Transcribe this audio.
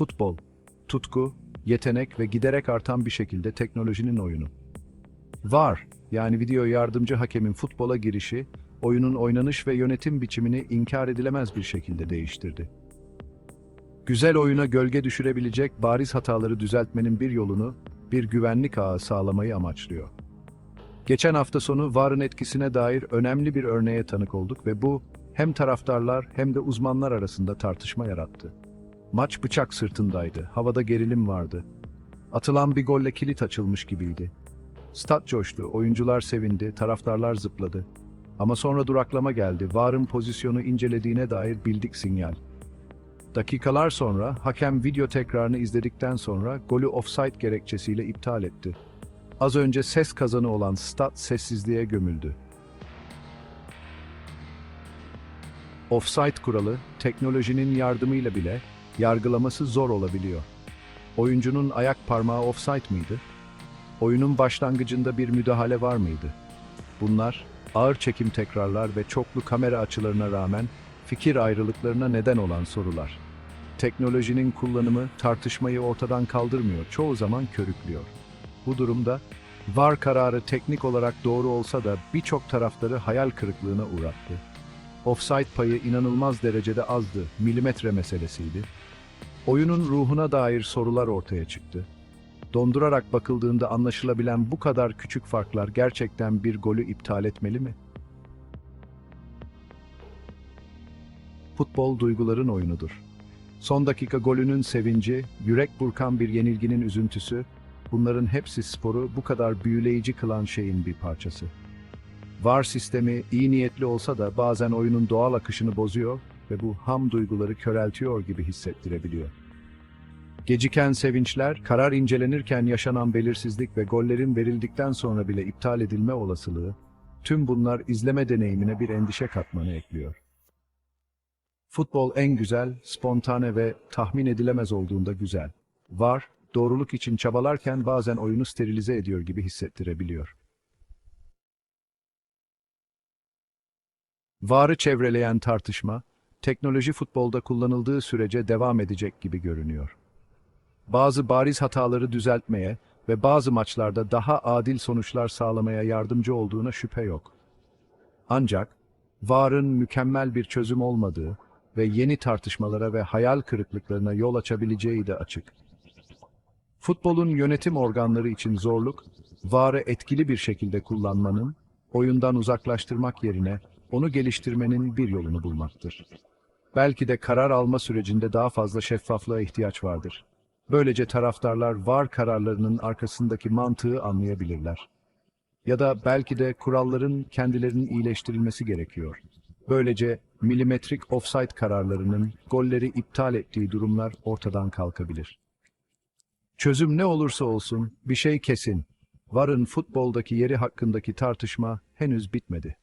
Futbol, tutku, yetenek ve giderek artan bir şekilde teknolojinin oyunu. VAR, yani video yardımcı hakemin futbola girişi, oyunun oynanış ve yönetim biçimini inkar edilemez bir şekilde değiştirdi. Güzel oyuna gölge düşürebilecek bariz hataları düzeltmenin bir yolunu, bir güvenlik ağı sağlamayı amaçlıyor. Geçen hafta sonu VAR'ın etkisine dair önemli bir örneğe tanık olduk ve bu hem taraftarlar hem de uzmanlar arasında tartışma yarattı. Maç bıçak sırtındaydı, havada gerilim vardı. Atılan bir golle kilit açılmış gibiydi. Stat coştu, oyuncular sevindi, taraftarlar zıpladı. Ama sonra duraklama geldi, VAR'ın pozisyonu incelediğine dair bildik sinyal. Dakikalar sonra hakem video tekrarını izledikten sonra golü offside gerekçesiyle iptal etti. Az önce ses kazanı olan stat sessizliğe gömüldü. Offside kuralı, teknolojinin yardımıyla bile yargılaması zor olabiliyor. Oyuncunun ayak parmağı offside mıydı? Oyunun başlangıcında bir müdahale var mıydı? Bunlar, ağır çekim tekrarlar ve çoklu kamera açılarına rağmen fikir ayrılıklarına neden olan sorular. Teknolojinin kullanımı tartışmayı ortadan kaldırmıyor, çoğu zaman körüklüyor. Bu durumda VAR kararı teknik olarak doğru olsa da birçok taraftarı hayal kırıklığına uğrattı. Offside payı inanılmaz derecede azdı, milimetre meselesiydi. Oyunun ruhuna dair sorular ortaya çıktı. Dondurarak bakıldığında anlaşılabilen bu kadar küçük farklar gerçekten bir golü iptal etmeli mi? Futbol duyguların oyunudur. Son dakika golünün sevinci, yürek burkan bir yenilginin üzüntüsü, bunların hepsi sporu bu kadar büyüleyici kılan şeyin bir parçası. VAR sistemi iyi niyetli olsa da bazen oyunun doğal akışını bozuyor ve bu ham duyguları köreltiyor gibi hissettirebiliyor. Geciken sevinçler, karar incelenirken yaşanan belirsizlik ve gollerin verildikten sonra bile iptal edilme olasılığı, tüm bunlar izleme deneyimine bir endişe katmanı ekliyor. Futbol en güzel, spontane ve tahmin edilemez olduğunda güzel. VAR, doğruluk için çabalarken bazen oyunu sterilize ediyor gibi hissettirebiliyor. VAR'ı çevreleyen tartışma, teknoloji futbolda kullanıldığı sürece devam edecek gibi görünüyor. Bazı bariz hataları düzeltmeye ve bazı maçlarda daha adil sonuçlar sağlamaya yardımcı olduğuna şüphe yok. Ancak VAR'ın mükemmel bir çözüm olmadığı ve yeni tartışmalara ve hayal kırıklıklarına yol açabileceği de açık. Futbolun yönetim organları için zorluk, VAR'ı etkili bir şekilde kullanmanın, oyundan uzaklaştırmak yerine onu geliştirmenin bir yolunu bulmaktır. Belki de karar alma sürecinde daha fazla şeffaflığa ihtiyaç vardır. Böylece taraftarlar VAR kararlarının arkasındaki mantığı anlayabilirler. Ya da belki de kuralların kendilerinin iyileştirilmesi gerekiyor. Böylece milimetrik offside kararlarının golleri iptal ettiği durumlar ortadan kalkabilir. Çözüm ne olursa olsun bir şey kesin. VAR'ın futboldaki yeri hakkındaki tartışma henüz bitmedi.